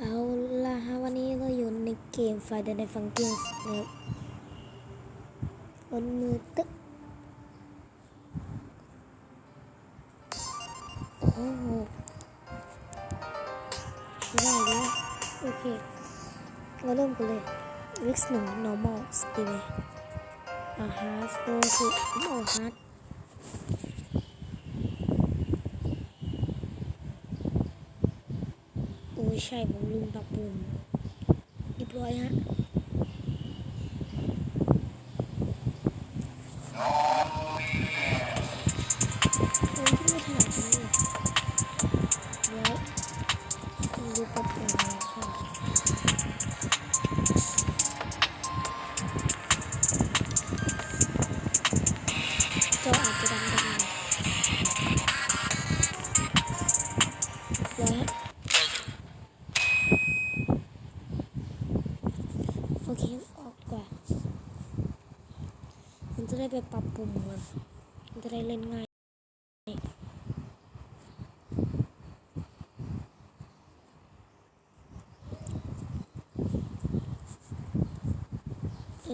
เอาล่ะฮะวันนี้เราอยู่ในเกมไฟเดนในฟังเกมนะครับบนมือตึ๊กโอ้โหไม่ได้เลยโอเคเราเริ่มกันเลย Risk หนึ่ง normal สตีเมอ่าฮาร์ดโอเคผมเอาฮาร์ดโอ้ย ใช่ผมลืมปรับปรุงเรียบร้อยฮะ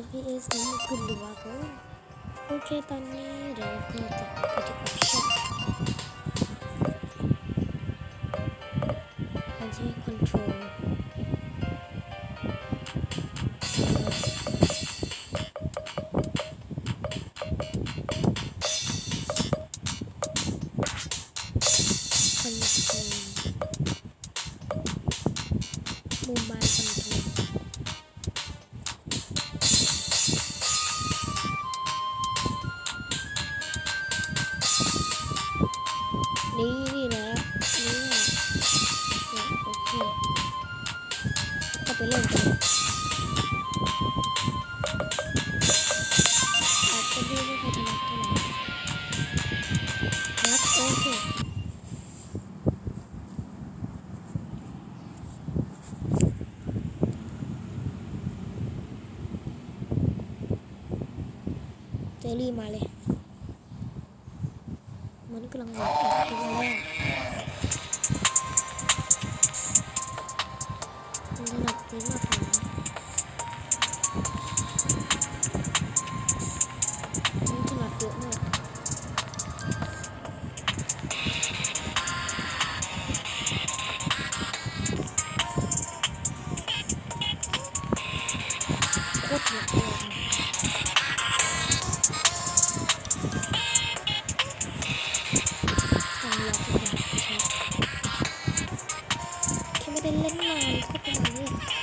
FPS นั้นมัน ค่อยถนัด เล่นนานก็เป็นอย่างนี้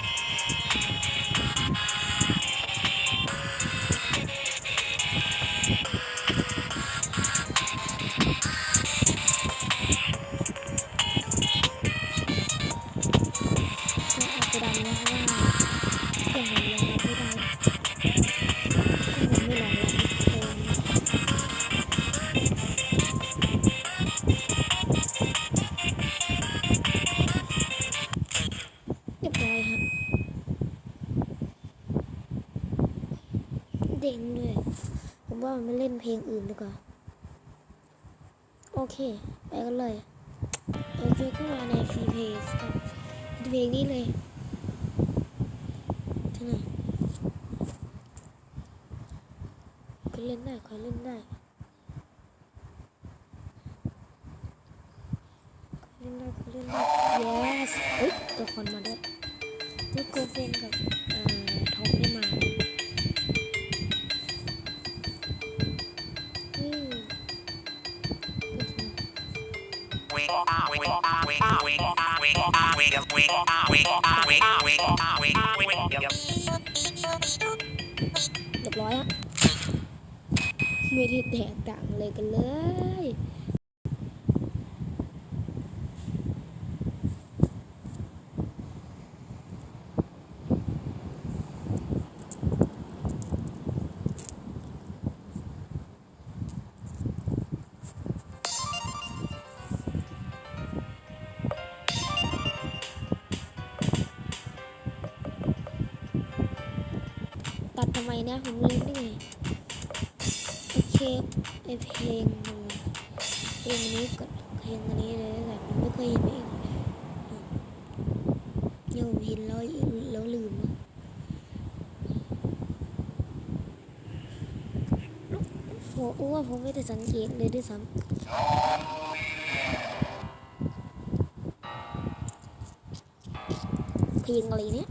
ผมว่ามันไม่เล่นเพลงอื่นดีกว่า โอเค ไปกันเลยโอเคก็มาในฟรีเพจครับเพลงนี้เลยที่ไหนใครเล่นได้ใครเล่นได้เล่นได้ใครเล่นได้ yes เอ้ยตัวคนมาด้วยนี่โกเฟนกับเอ่อท็อปนี่มา เรียบร้อยฮะไม่ได้แตกต่างเลยกันเลย ตัดทำไมเนี่ยผมลืมได้ไงโอเคไอเพลงเพลงอันนี้ก่อนเพลงอันนี้เลยแล้วกันไม่เคยเห็นเพลงที่ผมเห็นแล้วแล้วลืมโอ้โหว่าผมไม่ได้สังเกตเลยด้วยซ้ำเพลงอะไรเนี่ย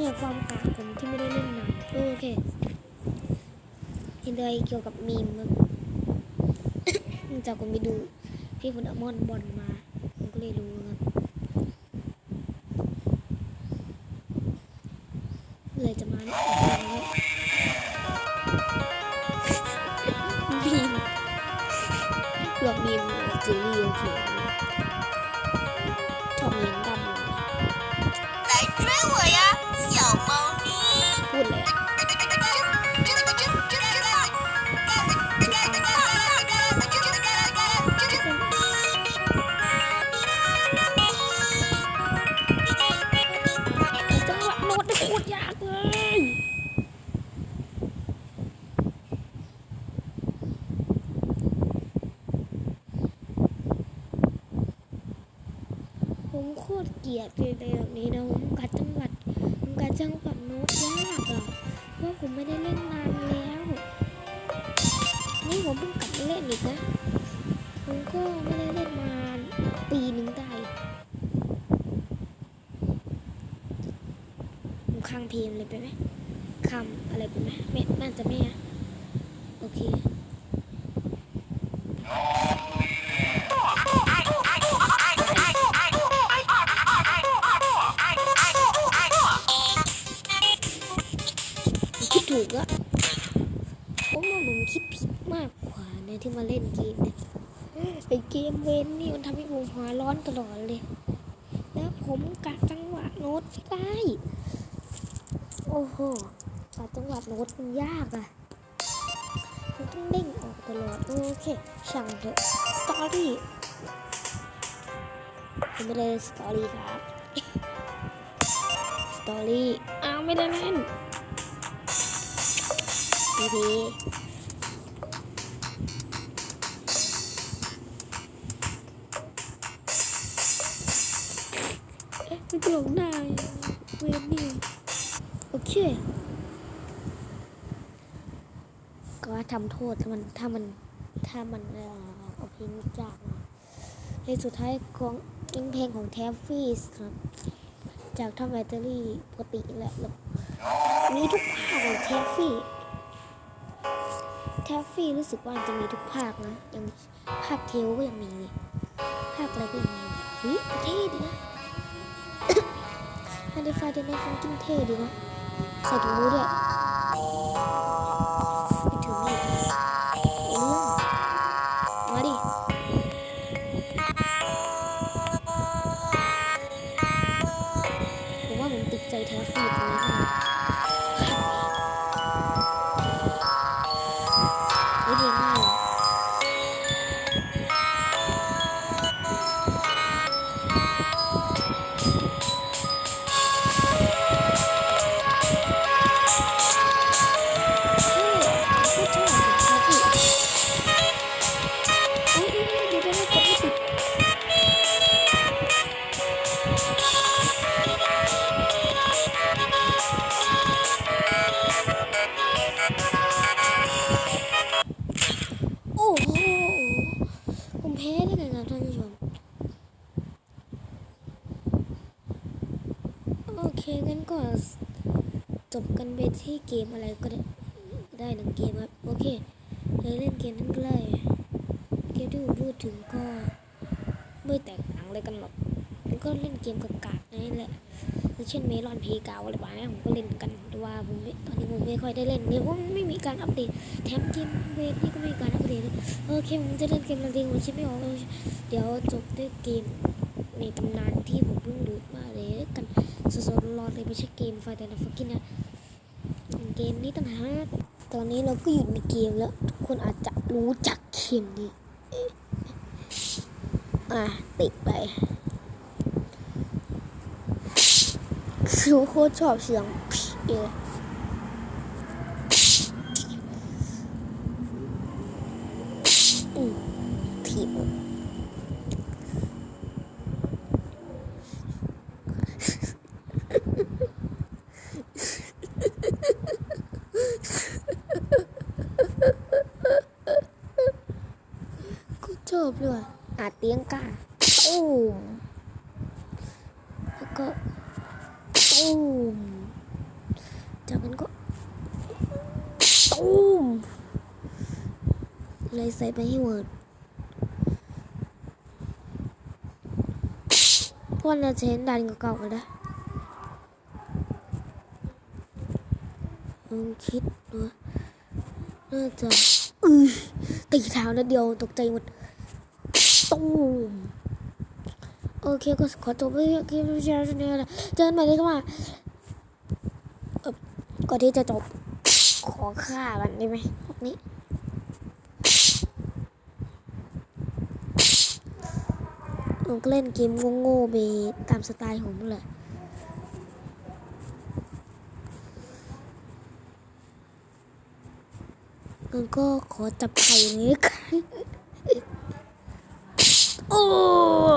เนี่ยความกากผมที่ไม่ได้เล่นนานโอเคเห็นอะไรเกี่ยวกับมีมมั้งเนื่องจากผมไปดูพี่คุณอมอนบอลมา ผมก็เลยรู้ครับ ตรเกลียดเลยแบบนี้นะผมกัดจังหวัดผมกัดจังหวัดโน้ตยากอะเพราะผมไม่ได้เล่นนานแล้ว นี่ผมเพิ่งกลับมาเล่นอีกนะผมก็ไม่ได้เล่นมาปีหนึ่งได้ผมค้างเพลงเลยไปไหมคำอะไรไปไหมไม่น่าจะไม่อะโอเค ที่มาเล่นเกมเนี่ยไอเกมเวนนี่มันทำให้ผมหัวร้อนตลอดเลย แล้วผมกะจังหวะโน้ตไม่ได้ โอ้โหกะจังหวะโน้ตมันยากอะผมต้องเด้งออกตลอด โอเค ช่างเถอะสตอรี่ผมไม่ได้สตอรี่ครับสตอรี่อ้าวไม่ได้เล่นดีดี มันจะหลงได้เวนนี่โอเค ก็ทำโทษถ้ามันถ้ามันถ้ามันเออเอาเพลงยากนะเพลงสุดท้ายของเพลงของแทฟฟี่ครับจากทำแบตเตอรี่ปกติแหละแล้วมีทุกภาคเลยแทฟฟี่แทฟฟี่รู้สึกว่าจะมีทุกภาคนะยังภาคเทลก็ยังมี ภาคอะไรก็ยังมีเฮ้ยเท่ดีนะ ฮันดีฟายเดนในฟังกินเท่ดีนะใส่ถุงมือด้วยไปถือมีดเลยเรื่องมาดิผมว่าผมติดใจแท้ฟีดนี้ เกมอะไรก็ได้ได้หนึ่งเกมครับโอเคเลยเล่นเกมนั้นก็เลยเกมที่ผมพูดถึงก็ไม่แตกต่างอะไรกันหรอกมันก็เล่นเกมกับกากนั่นแหละเช่นเมลอนเพกาวอะไรแบบนี้ผมก็เล่นกันแต่ว่าผมตอนนี้ผมไม่ค่อยได้เล่นเนี่ยเพราะไม่มีการอัปเดตแถมเกมเวทนี่ก็ไม่มีการอัปเดตโอเคผมจะเล่นเกมอะไรดีผมคิดไม่ออกเดี๋ยวจบด้วยเกมในตำนานที่ผมเพิ่งดูมาเลยกันสดๆร้อนเลยไม่ใช่เกมไฟแต่นะฟักกินนะ เกมนี้ต่างหากตอนนี้เราก็อยู่ในเกมแล้ว ทุกคนอาจจะรู้จักเกมนี้ อะติดไปคือโคตรชอบเสียงเอ กูชอบเลยอาเตียงกาตูมแล้วก็ตูมจากนั้นก็ตูมเลยใส่ไปให้เวิร์ดพวกเราจะเห็นดันเก่าๆกันนะลองคิดดูน่าจะตีเท้าแล้วเดียวตกใจหมด ตูมโอเคก็ขอจบไปคลิปวิชาชนี้แล้วเจอกันใหม่เลยก็ว่าก่อนที่จะจบ ขอฆ่ามันได้ไหมพวกนี้ผมก็เล่นเกมโง่ๆไปตามสไตล์ผมแหละมันก็ขอจับไข่เลยละกัน Oo.